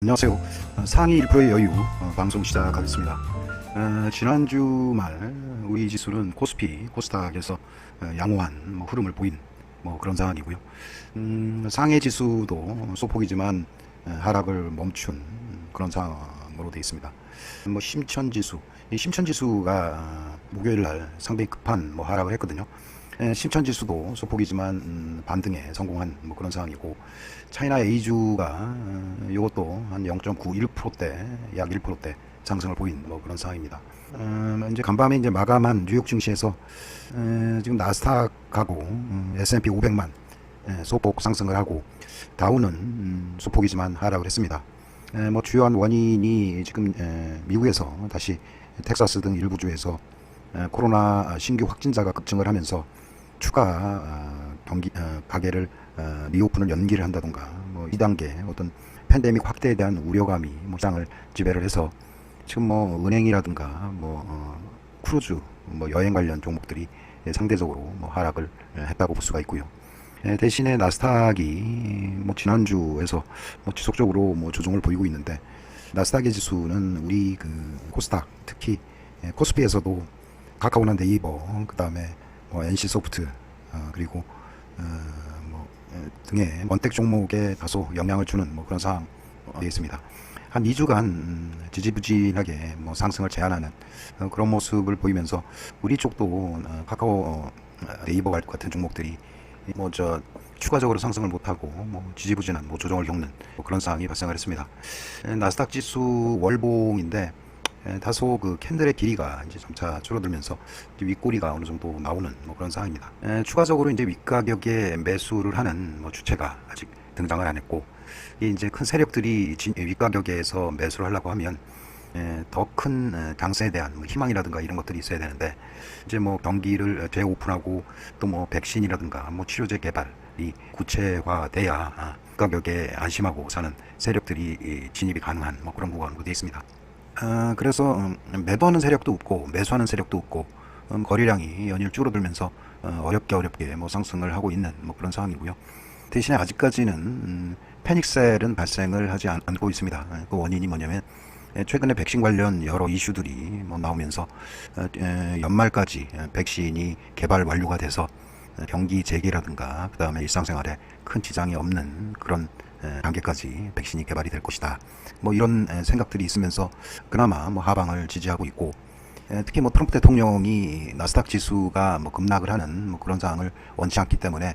안녕하세요. 어, 상위 1%의 여유 어, 방송 시작하겠습니다. 어, 지난주 말 우리 지수는 코스피, 코스닥에서 어, 양호한 뭐 흐름을 보인 뭐 그런 상황이고요. 음, 상해 지수도 소폭이지만 어, 하락을 멈춘 그런 상황으로 되어 있습니다. 뭐 심천 지수, 이 심천 지수가 어, 목요일 날 상당히 급한 뭐 하락을 했거든요. 에, 심천 지수도 소폭이지만 음, 반등에 성공한 뭐 그런 상황이고 차이나 A주가 어, 이것도 한 0.91%대 약 1%대 상승을 보인 뭐 그런 상황입니다. 음, 이제 간밤에 이제 마감한 뉴욕 증시에서 에, 지금 나스닥하고 음, S&P 500만 에, 소폭 상승을 하고 다우는 음, 소폭이지만 하락을 했습니다. 에, 뭐 주요한 원인이 지금 에, 미국에서 다시 텍사스 등 일부 주에서 에, 코로나 신규 확진자가 급증을 하면서 추가 어, 경기 어, 가게를 어, 리오픈을 연기를 한다던가 뭐 2단계 어떤 팬데믹 확대에 대한 우려감이 뭐 시장을 지배를 해서 지금 뭐 은행이라든가 뭐 어, 크루즈 뭐 여행 관련 종목들이 상대적으로 뭐 하락을 했다고 볼 수가 있고요. 예, 대신에 나스닥이 뭐 지난주에서 뭐 지속적으로 뭐 조정을 보이고 있는데 나스닥의 지수는 우리 그 코스닥 특히 예, 코스피에서도 카카오나 네이버 그다음에 뭐 NC소프트 어, 그리고 어, 뭐 에, 등의 원택 종목에 다소 영향을 주는 뭐 그런 상황 어, 있습니다. 한 2주간 음, 지지부진하게 뭐 상승을 제한하는 어, 그런 모습을 보이면서 우리 쪽도 어, 카카오 어, 네이버 같은 종목들이 뭐 저 추가적으로 상승을 못하고 뭐 지지부진한 뭐 조정을 겪는 뭐 그런 상황이 발생을 했습니다. 에, 나스닥 지수 월봉인데 에, 다소 그 캔들의 길이가 이제 점차 줄어들면서 이제 윗꼬리가 어느 정도 나오는 뭐 그런 상황입니다. 에, 추가적으로 이제 윗가격에 매수를 하는 뭐 주체가 아직 등장을 안 했고 이 이제 큰 세력들이 진- 윗가격에서 매수를 하려고 하면 더큰 장세에 대한 뭐 희망이라든가 이런 것들이 있어야 되는데 이제 뭐 경기를 재오픈하고 또 뭐 백신이라든가 뭐 치료제 개발이 구체화돼야 아, 가격에 안심하고 사는 세력들이 이 진입이 가능한 뭐 그런 구간으로 되어 있습니다. 아, 그래서 음, 매도하는 세력도 없고 매수하는 세력도 없고 음, 거래량이 연일 줄어들면서 어, 어렵게 어렵게 뭐 상승을 하고 있는 뭐 그런 상황이고요. 대신에 아직까지는 음, 패닉셀은 발생을 하지 않, 고 있습니다. 아, 그 원인이 뭐냐면 에, 최근에 백신 관련 여러 이슈들이 뭐 나오면서 어, 에, 연말까지 에, 백신이 개발 완료가 돼서 에, 경기 재개라든가 그 다음에 일상생활에 큰 지장이 없는 그런 에, 단계까지 백신이 개발이 될 것이다. 뭐 이런 에, 생각들이 있으면서 그나마 뭐 하방을 지지하고 있고 에, 특히 뭐 트럼프 대통령이 나스닥 지수가 뭐 급락을 하는 뭐 그런 상황을 원치 않기 때문에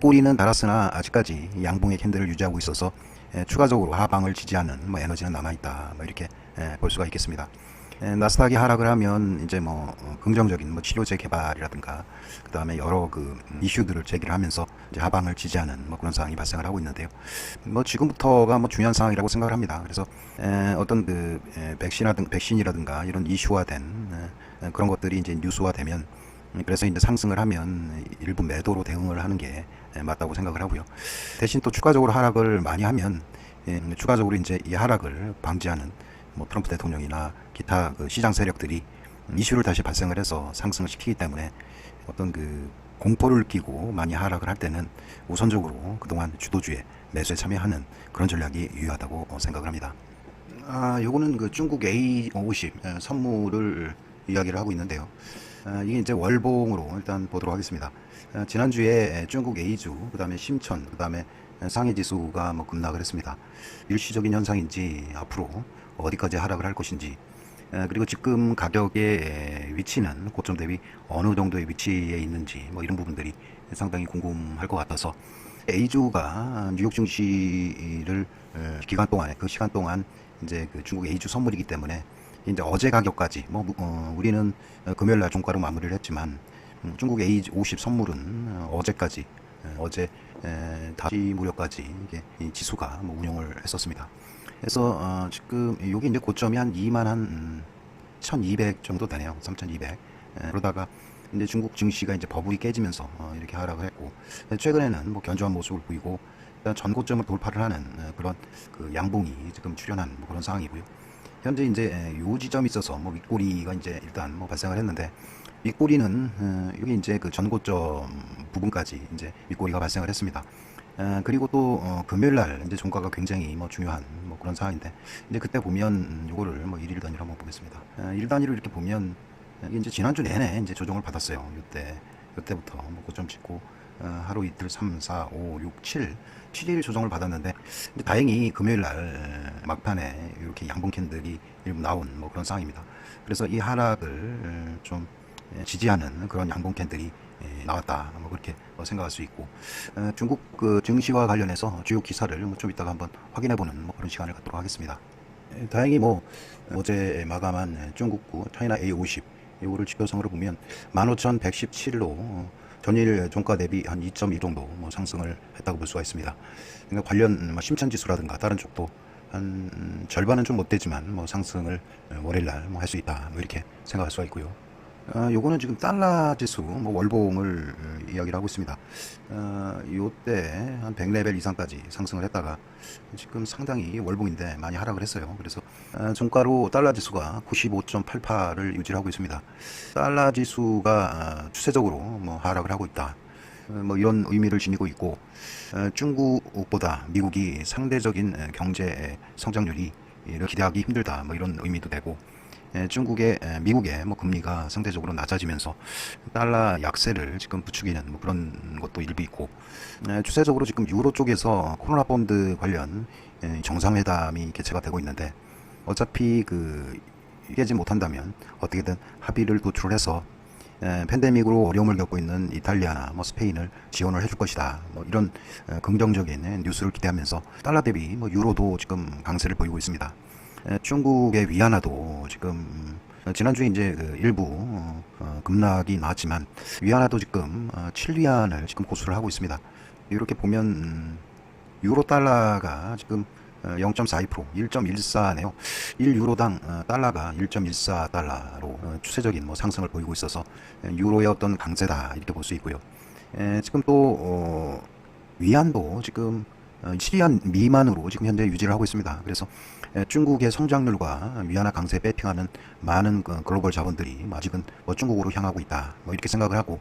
꼬리는 달았으나 아직까지 양봉의 캔들을 유지하고 있어서 에, 추가적으로 하방을 지지하는 뭐 에너지는 남아 있다. 뭐 이렇게 에, 볼 수가 있겠습니다. 에, 나스닥이 하락을 하면 이제 뭐 어, 긍정적인 뭐 치료제 개발이라든가 그 다음에 여러 그 음, 이슈들을 제기를 하면서 이제 하방을 지지하는 뭐 그런 상황이 발생을 하고 있는데요. 뭐 지금부터가 뭐 중요한 상황이라고 생각을 합니다. 그래서 에, 어떤 그 에, 백신이라든 백신이라든가 이런 이슈화된 에, 에, 그런 것들이 이제 뉴스화되면 음, 그래서 이제 상승을 하면 일부 매도로 대응을 하는 게 에, 맞다고 생각을 하고요. 대신 또 추가적으로 하락을 많이 하면 예, 추가적으로 이제 이 하락을 방지하는 뭐 트럼프 대통령이나 기타 그 시장 세력들이 이슈를 다시 발생을 해서 상승을 시키기 때문에 어떤 그 공포를 끼고 많이 하락을 할 때는 우선적으로 그동안 주도주의 매수에 참여하는 그런 전략이 유효하다고 생각을 합니다. 아, 요거는 그 중국 A50 에, 선물을 이야기를 하고 있는데요. 아, 이게 이제 월봉으로 일단 보도록 하겠습니다. 아, 지난주에 중국 A주, 그 다음에 심천, 그 다음에 상해 지수가 뭐 급락을 했습니다. 일시적인 현상인지 앞으로 어디까지 하락을 할 것인지 에, 그리고 지금 가격의 위치는 고점 대비 어느 정도의 위치에 있는지 뭐 이런 부분들이 상당히 궁금할 것 같아서 A주가 뉴욕 증시를 에, 기간 동안에 그 시간 동안 이제 그 중국 A주 선물이기 때문에 이제 어제 가격까지 뭐 어, 우리는 어, 금요일 날 종가로 마무리를 했지만 음, 중국 A50 선물은 어, 어제까지 에, 어제 에, 다시 무렵까지 이게 이 지수가 뭐 운영을 했었습니다. 그래서 어, 지금 여기 이제 고점이 한 2만 한 음, 1,200 정도 되네요. 3,200. 에, 그러다가 이제 중국 증시가 이제 버블이 깨지면서 어, 이렇게 하락을 했고 최근에는 뭐 견조한 모습을 보이고 일단 전고점을 돌파를 하는 에, 그런 그 양봉이 지금 출현한 뭐 그런 상황이고요. 현재 이제 에, 요 지점이 있어서 뭐 윗꼬리가 이제 일단 뭐 발생을 했는데 윗꼬리는 어, 여기 이제 그 전고점 부분까지 이제 윗꼬리가 발생을 했습니다. 어, 그리고 또 어, 금요일 날 이제 종가가 굉장히 뭐 중요한 뭐 그런 상황인데 이제 그때 보면 음, 요거를 뭐 일일 단위로 한번 보겠습니다. 어, 일 단위로 이렇게 보면 이게 이제 지난주 내내 이제 조정을 받았어요. 이때 이때부터 뭐 고점 찍고 어, 하루 이틀 3, 4, 5, 6, 7 7일 조정을 받았는데 다행히 금요일 날 막판에 이렇게 양봉 캔들이 나온 뭐 그런 상황입니다. 그래서 이 하락을 좀 예, 지지하는 그런 양봉 캔들이 예, 나왔다. 뭐 그렇게 뭐 생각할 수 있고 어, 중국 그 증시와 관련해서 주요 기사를 뭐좀 이따가 한번 확인해 보는 뭐 그런 시간을 갖도록 하겠습니다. 예, 다행히 뭐 어제 마감한 중국구 차이나 A50 이거를 지표상으로 보면 15,117로 전일 종가 대비 한 2.2 정도 뭐 상승을 했다고 볼 수가 있습니다. 그러니까 관련 뭐 심천 지수라든가 다른 쪽도 한 음, 절반은 좀 못 되지만 뭐 상승을 월요일 날 뭐 할 수 있다 뭐 이렇게 생각할 수가 있고요. 어, 요거는 지금 달러 지수 뭐 월봉을 어, 이야기를 하고 있습니다. 어, 요때 한 100레벨 이상까지 상승을 했다가 지금 상당히 월봉인데 많이 하락을 했어요. 그래서 어, 종가로 달러 지수가 95.88을 유지하고 있습니다. 달러 지수가 어, 추세적으로 뭐 하락을 하고 있다. 어, 뭐 이런 의미를 지니고 있고 어, 중국보다 미국이 상대적인 어, 경제 성장률이 를 기대하기 힘들다 뭐 이런 의미도 되고 에, 중국의 에, 미국의 뭐 금리가 상대적으로 낮아지면서 달러 약세를 지금 부추기는 뭐 그런 것도 일부 있고 에, 추세적으로 지금 유로 쪽에서 코로나 본드 관련 에, 정상회담이 개최가 되고 있는데 어차피 그 이기지 못한다면 어떻게든 합의를 도출을 해서 에, 팬데믹으로 어려움을 겪고 있는 이탈리아나 뭐 스페인을 지원을 해줄 것이다. 뭐 이런 에, 긍정적인 뉴스를 기대하면서 달러 대비 뭐 유로도 지금 강세를 보이고 있습니다. 에, 중국의 위안화도 지금 어, 지난주에 이제 그 일부 어, 어, 급락이 나왔지만 위안화도 지금 어, 7위안을 지금 고수를 하고 있습니다. 이렇게 보면 음, 유로 달러가 지금 0.42% 1.14네요. 1유로당 어, 달러가 1.14 달러로 어, 추세적인 뭐 상승을 보이고 있어서 에, 유로의 어떤 강세다 이렇게 볼 수 있고요. 에, 지금 또 어, 위안도 지금 어, 7위안 미만으로 지금 현재 유지를 하고 있습니다. 그래서 에, 중국의 성장률과 위안화 강세 배팅하는 많은 그 글로벌 자본들이 아직은 뭐 중국으로 향하고 있다. 뭐 이렇게 생각을 하고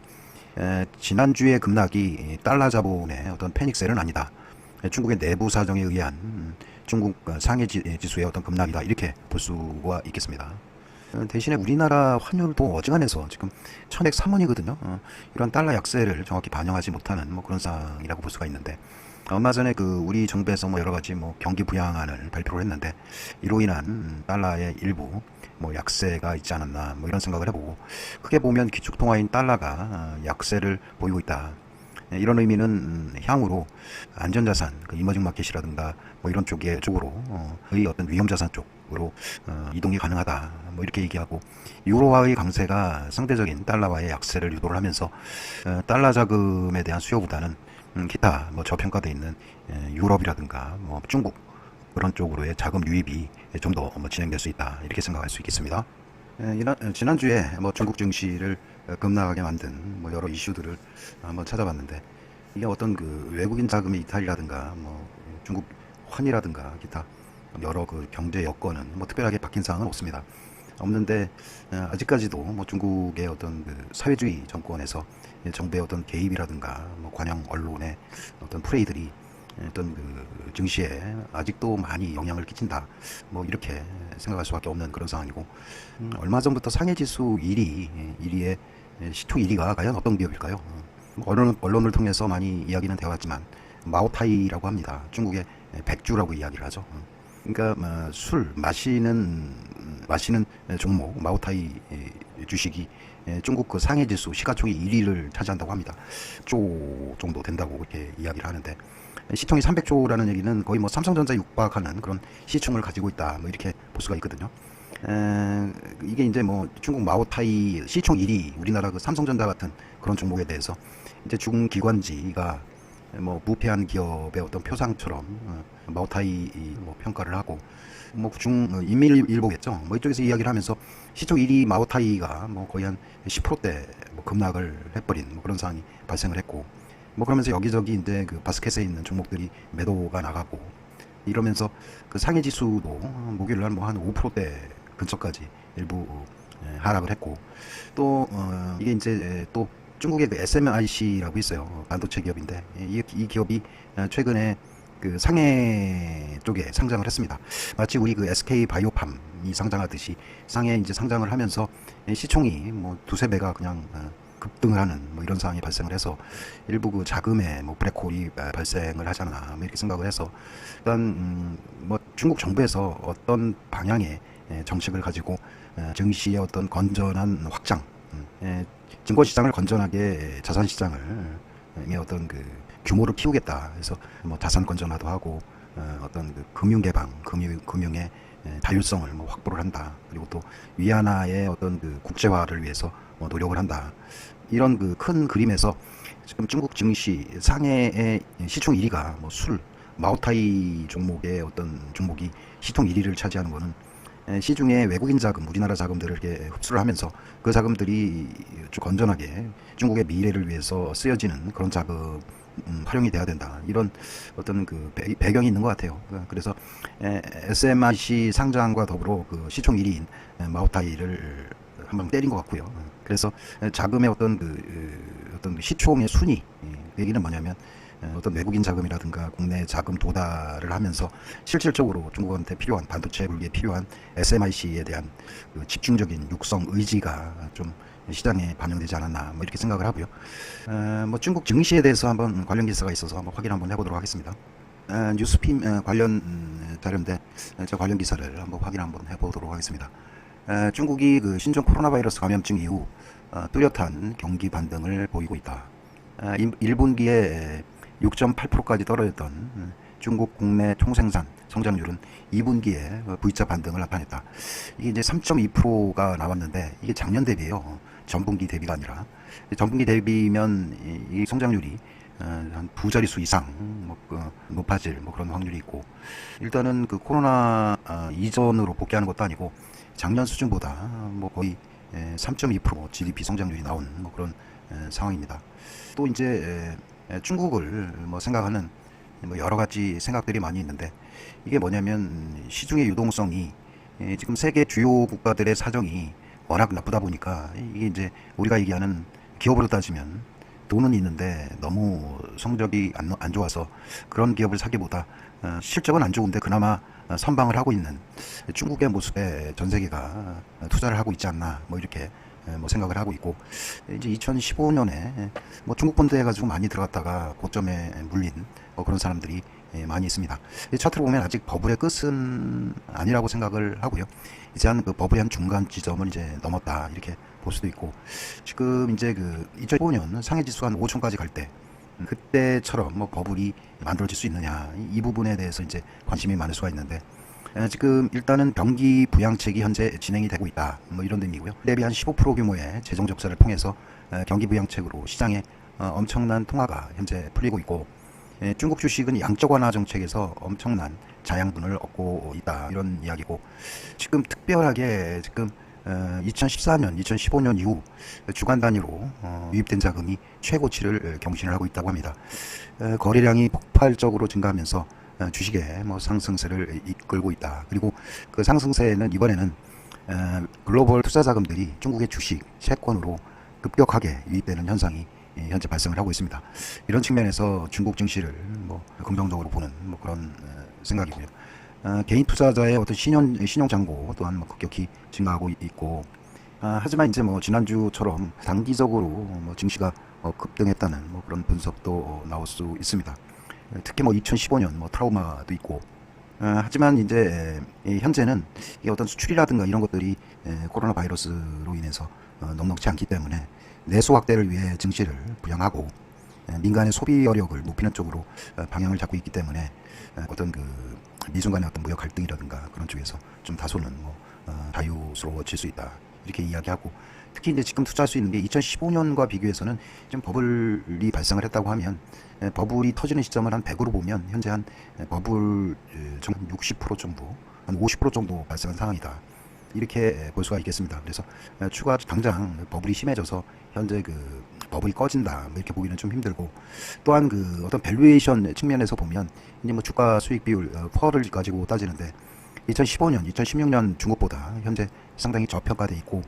에, 지난주의 급락이 이 달러 자본의 어떤 패닉셀은 아니다. 에, 중국의 내부 사정에 의한 음, 중국 어, 상해 지- 지수의 어떤 급락이다 이렇게 볼 수가 있겠습니다. 어, 대신에 우리나라 환율도 어지간해서 지금 1103원이거든요. 어, 이런 달러 약세를 정확히 반영하지 못하는 뭐 그런 상황이라고 볼 수가 있는데 얼마 전에 그 우리 정부에서 뭐 여러 가지 뭐 경기 부양안을 발표를 했는데 이로 인한 음, 달러의 일부 뭐 약세가 있지 않았나 뭐 이런 생각을 해보고 크게 보면 기축 통화인 달러가 어, 약세를 보이고 있다. 예, 이런 의미는 음, 향후로 안전자산, 그 이머징 마켓이라든가 뭐 이런 쪽에 쪽으로 어, 의 어떤 위험자산 쪽으로 어, 이동이 가능하다. 뭐 이렇게 얘기하고 유로화의 강세가 상대적인 달러와의 약세를 유도를 하면서 어, 달러 자금에 대한 수요보다는 음, 기타 뭐 저평가돼 있는 에, 유럽이라든가 뭐 중국 그런 쪽으로의 자금 유입이 좀 더 뭐 진행될 수 있다 이렇게 생각할 수 있겠습니다. 에, 이런- 에, 지난주에 뭐 중국 증시를 어, 급락하게 만든 뭐 여러 이슈들을 한번 찾아봤는데 이게 어떤 그 외국인 자금의 이탈이라든가 뭐 중국 환이라든가 기타 여러 그 경제 여건은 뭐 특별하게 바뀐 사항은 없습니다. 없는데 어, 아직까지도 뭐 중국의 어떤 그 사회주의 정권에서 이 정부의 어떤 개입이라든가 뭐 관영 언론의 어떤 프레이들이 어떤 그 증시에 아직도 많이 영향을 끼친다. 뭐 이렇게 생각할 수밖에 없는 그런 상황이고 음, 얼마 전부터 상해 지수 1위, 1위의 시초 1위가 과연 어떤 기업일까요? 어, 언론, 언론을 통해서 많이 이야기는 되어왔지만 마오타이라고 합니다. 중국의 백주라고 이야기를 하죠. 어. 그러니까 어, 술 마시는 음, 마시는 종목 마오타이 에, 주식이 에, 중국 그 상해 지수 시가총액 1위를 차지한다고 합니다. 조 정도 된다고 그렇게 이야기를 하는데 시총이 300조라는 얘기는 거의 뭐 삼성전자 육박하는 그런 시총을 가지고 있다 뭐 이렇게 볼 수가 있거든요. 에, 이게 이제 뭐 중국 마오타이 시총 1위 우리나라 그 삼성전자 같은 그런 종목에 대해서 이제 중기관지가 뭐 부패한 기업의 어떤 표상처럼 어, 마오타이 이뭐 평가를 하고 뭐중 어, 인민일보겠죠. 뭐 이쪽에서 이야기를 하면서 시총 1위 마오타이가 뭐 거의 한 10%대 뭐 급락을 해버린 뭐 그런 상황이 발생을 했고 뭐 그러면서 여기저기 이제 그 바스켓에 있는 종목들이 매도가 나가고 이러면서 그 상해 지수도 목요일 날 뭐 한 5%대 근처까지 일부 예, 하락을 했고 또 어, 이게 이제 또 중국의 그 SMIC라고 있어요. 반도체 기업인데 이, 이 기업이 어, 최근에 그 상해 쪽에 상장을 했습니다. 마치 우리 그 SK 바이오팜이 상장하듯이 상해 이제 상장을 하면서 이 시총이 뭐 두세 배가 그냥 어, 급등을 하는 뭐 이런 상황이 발생을 해서 일부 그 자금에 뭐 블랙홀이 아, 발생을 하잖아 뭐 이렇게 생각을 해서 일단 음, 뭐 중국 정부에서 어떤 방향의 예, 정책을 가지고 어, 증시의 어떤 건전한 확장, 음, 예, 증권 시장을 건전하게 자산 시장을 의 어떤 그 규모를 키우겠다. 그래서 뭐 자산 건전화도 하고 어, 어떤 그 금융 개방, 금융 금융의 예, 자율성을 뭐 확보를 한다. 그리고 또 위안화의 어떤 그 국제화를 위해서 뭐 노력을 한다. 이런 그 큰 그림에서 지금 중국 증시 상해의 시총 1위가 뭐 술, 마오타이 종목의 어떤 종목이 시총 1위를 차지하는 에, 시중에 외국인 자금, 우리나라 자금들을 이렇게 흡수를 하면서 그 자금들이 좀 건전하게 중국의 미래를 위해서 쓰여지는 그런 자금 음, 활용이 돼야 된다. 이런 어떤 그 배, 배경이 있는 것 같아요. 그- 그래서 에, SMIC 상장과 더불어 그 시총 1위인 에, 마오타이를 한번 때린 것 같고요. 그래서 에, 자금의 어떤 그 으, 어떤 그 시총의 순위 예, 그 얘기는 뭐냐면 에, 어떤 외국인 자금이라든가 국내 자금 도달을 하면서 실질적으로 중국한테 필요한 반도체 물기에 필요한 SMIC에 대한 그 집중적인 육성 의지가 좀 시장에 반영되지 않았나 뭐 이렇게 생각을 하고요. 어, 뭐 중국 증시에 대해서 한번 관련 기사가 있어서 한번 확인 한번 해보도록 하겠습니다. 어, 뉴스핌 어, 관련 음, 자료인데 어, 저 관련 기사를 한번 확인 한번 해보도록 하겠습니다. 어, 중국이 그 신종 코로나 바이러스 감염증 이후 어, 뚜렷한 경기 반등을 보이고 있다. 어, 1분기에 6.8%까지 떨어졌던 음, 중국 국내 총생산 성장률은 2분기에 V자 반등을 나타냈다. 이게 이제 3.2%가 나왔는데 이게 작년 대비예요. 전분기 대비가 아니라 전분기 대비면 이- 이 성장률이 어, 한두 자릿수 이상 뭐, 그, 높아질 뭐 그런 확률이 있고 일단은 그 코로나 어, 이전으로 복귀하는 것도 아니고 작년 수준보다 뭐 거의 3.2% GDP 성장률이 나온 뭐 그런 에, 상황입니다. 또 이제 에, 에, 중국을 뭐 생각하는 뭐 여러 가지 생각들이 많이 있는데 이게 뭐냐면 시중의 유동성이 에, 지금 세계 주요 국가들의 사정이 워낙 나쁘다 보니까 이게 이제 우리가 얘기하는 기업으로 따지면 돈은 있는데 너무 성적이 안, 안 좋아서 그런 기업을 사기보다 어, 실적은 안 좋은데 그나마 어, 선방을 하고 있는 중국의 모습에 전 세계가 어, 투자를 하고 있지 않나 뭐 이렇게 에, 뭐 생각을 하고 있고 이제 2015년에 뭐 중국 본토에 가지고 많이 들어갔다가 고점에 물린 뭐 그런 사람들이 예, 많이 있습니다. 이 차트를 보면 아직 버블의 끝은 아니라고 생각을 하고요. 이제 한 그 버블의 한 중간 지점을 이제 넘었다 이렇게 볼 수도 있고 지금 이제 그 2015년 상해 지수가 한 5천까지 갈 때 그때처럼 뭐 버블이 만들어질 수 있느냐 이- 이 부분에 대해서 이제 관심이 많을 수가 있는데 에, 지금 일단은 경기 부양책이 현재 진행이 되고 있다. 뭐 이런 의미고요. 대비 한 15% 규모의 재정 적자를 통해서 에, 경기 부양책으로 시장에 어, 엄청난 통화가 현재 풀리고 있고 예, 중국 주식은 양적 완화 정책에서 엄청난 자양분을 얻고 있다. 이런 이야기고 지금 특별하게 지금 어, 2014년, 2015년 이후 주간 단위로 어, 유입된 자금이 최고치를 경신을 하고 있다고 합니다. 어, 거래량이 폭발적으로 증가하면서 어, 주식의 뭐 상승세를 이끌고 있다. 그리고 그 상승세는 이번에는 어, 글로벌 투자 자금들이 중국의 주식 채권으로 급격하게 유입되는 현상이 예, 현재 발생을 하고 있습니다. 이런 측면에서 중국 증시를 뭐 긍정적으로 보는 뭐 그런 어, 생각이고요. 어, 개인 투자자의 어떤 신용 신용 잔고 또한 뭐 급격히 증가하고 있- 있고 아, 하지만 이제 뭐 지난주처럼 단기적으로 뭐 증시가 어, 급등했다는 뭐 그런 분석도 어, 나올 수 있습니다. 에, 특히 뭐 2015년 뭐 트라우마도 있고. 어, 하지만 이제 에, 이 현재는 이 어떤 수출이라든가 이런 것들이 에, 코로나 바이러스로 인해서 어, 넉넉지 않기 때문에 내수 확대를 위해 증시를 부양하고 에, 민간의 소비 여력을 높이는 쪽으로 어, 방향을 잡고 있기 때문에 에, 어떤 그 미중 간의 어떤 무역 갈등이라든가 그런 쪽에서 좀 다소는 뭐 어, 자유스러워질 수 있다. 이렇게 이야기하고 특히 이제 지금 투자할 수 있는 게 2015년과 비교해서는 좀 버블이 발생을 했다고 하면 에, 버블이 터지는 시점을 한 100으로 보면 현재 한 에, 버블 에, 좀60% 정도 한 50% 정도 발생한 상황이다. 이렇게 에, 볼 수가 있겠습니다. 그래서 에, 추가 당장 버블이 심해져서 현재 그 버블이 꺼진다 뭐 이렇게 보기는 좀 힘들고 또한 그 어떤 밸류에이션 측면에서 보면 이제 뭐 주가 수익 비율 어, 퍼를 가지고 따지는데 2015년, 2016년 중국보다 현재 상당히 저평가돼 있고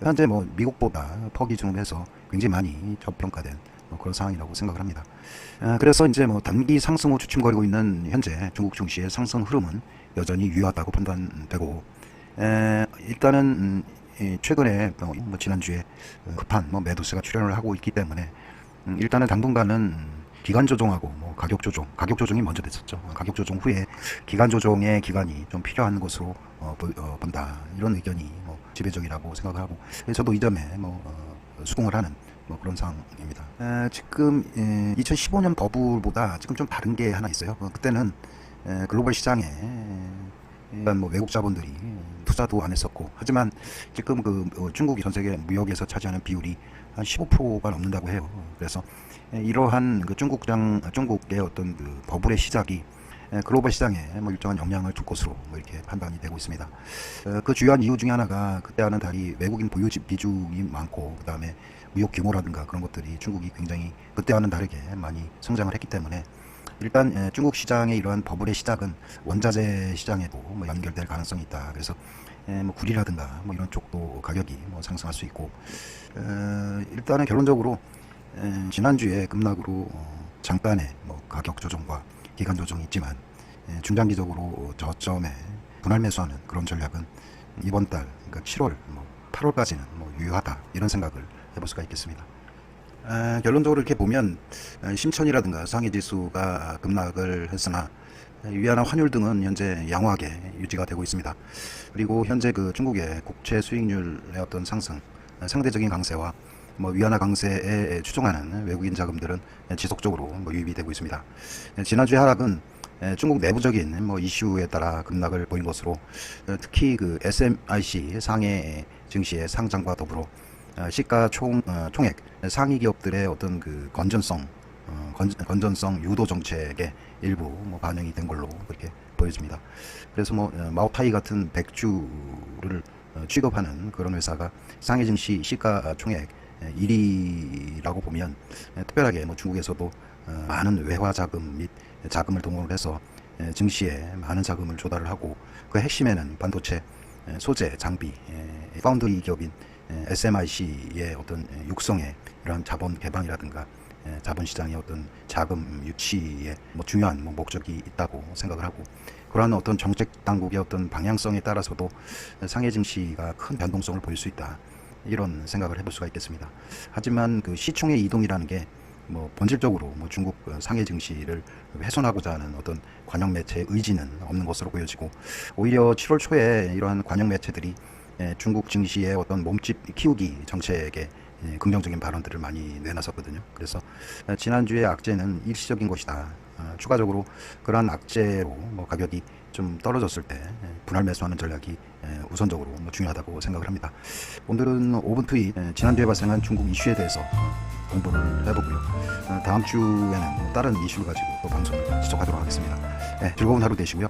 현재 뭐 미국보다 퍼 기준으로 굉장히 많이 저평가된 뭐 그런 상황이라고 생각을 합니다. 아, 그래서 이제 뭐 단기 상승 후 주춤거리고 있는 현재 중국 증시의 상승 흐름은 여전히 유효하다고 판단되고 에, 일단은 음, 이 최근에 뭐, 뭐 지난주에 어, 급한 뭐 매도세가 출현을 하고 있기 때문에 음, 일단은 당분간은 기간 조정하고 뭐 가격 조정, 가격 조정이 먼저 됐었죠. 어, 가격 조정 후에 기간 조정의 기간이 좀 필요한 것으로 어, 보- 어, 본다 이런 의견이 뭐 지배적이라고 생각을 하고 그래서 저도 이 점에 뭐 어, 수긍을 하는 뭐 그런 상황입니다. 에, 지금 2015년 버블보다 지금 좀 다른 게 하나 있어요. 어, 그때는 에, 글로벌 시장에 일단 뭐 외국 자본들이 투자도 안 했었고 하지만 지금 그 어, 중국이 전 세계 무역에서 차지하는 비율이 한 15%가 넘는다고 해요. 그래서 에, 이러한 그 중국장 중국의 어떤 그 버블의 시작이 에, 글로벌 시장에 뭐 일정한 영향을 줄 것으로 뭐 이렇게 판단이 되고 있습니다. 어, 그 주요한 이유 중에 하나가 그때와는 달리 외국인 보유 지- 비중이 많고 그다음에 무역 규모라든가 그런 것들이 중국이 굉장히 그때와는 다르게 많이 성장을 했기 때문에 일단 에, 중국 시장의 이러한 버블의 시작은 원자재 시장에도 뭐 연결될 가능성이 있다. 그래서 에, 뭐 구리라든가 뭐 이런 쪽도 가격이 뭐 상승할 수 있고 어, 일단은 결론적으로 에, 지난주에 급락으로 어, 잠깐의 뭐 가격 조정과 기간 조정이 있지만 에, 중장기적으로 저점에 분할 매수하는 그런 전략은 이번 달 그러니까 7월 뭐 8월까지는 뭐 유효하다 이런 생각을 해볼 수가 있겠습니다. 아, 결론적으로 이렇게 보면 아, 심천이라든가 상해 지수가 급락을 했으나 아, 위안화 환율 등은 현재 양호하게 유지가 되고 있습니다. 그리고 현재 그 중국의 국채 수익률의 어떤 상승, 아, 상대적인 강세와 뭐 위안화 강세에 추종하는 외국인 자금들은 지속적으로 뭐 유입이 되고 있습니다. 예, 지난주의 하락은 예, 중국 내부적인 뭐 이슈에 따라 급락을 보인 것으로 어, 특히 그 SMIC 상해 증시의 상장과 더불어 어, 시가 총 어, 총액 상위 기업들의 어떤 그 건전성 어, 건, 건전 성 유도 정책에 일부 뭐 반영이 된 걸로 그렇게 보여집니다. 그래서 뭐 어, 마오타이 같은 백주를 어, 취급하는 그런 회사가 상해 증시 시가 총액 1위라고 보면 에, 특별하게 뭐 중국에서도 어, 많은 외화 자금 및 자금을 동원을 해서 에, 증시에 많은 자금을 조달을 하고 그 핵심에는 반도체, 에, 소재, 장비, 에, 파운드리 기업인 SMIC의 어떤 에, 육성에 이러한 자본 개방이라든가 에, 자본시장의 어떤 자금 유치에 뭐 중요한 뭐 목적이 있다고 생각을 하고 그러한 어떤 정책 당국의 어떤 방향성에 따라서도 상해 증시가 큰 변동성을 보일 수 있다 이런 생각을 해볼 수가 있겠습니다. 하지만 그 시총의 이동이라는 게 뭐 본질적으로 뭐 중국 그 상해 증시를 훼손하고자 하는 어떤 관영 매체의 의지는 없는 것으로 보여지고 오히려 7월 초에 이러한 관영 매체들이 예, 중국 증시의 어떤 몸집 키우기 정책에 예, 긍정적인 발언들을 많이 내놨었거든요. 그래서 어, 지난주의 악재는 일시적인 것이다. 어, 추가적으로 그러한 악재로 뭐 가격이 좀 떨어졌을 때 예, 분할 매수하는 전략이 예, 우선적으로 뭐 중요하다고 생각을 합니다. 오늘은 5분 트윗 예, 지난주에 발생한 중국 이슈에 대해서 어, 공부를 해보고요. 어, 다음 주에는 뭐 다른 이슈를 가지고 또 방송을 시작하도록 하겠습니다. 예, 즐거운 하루 되시고요.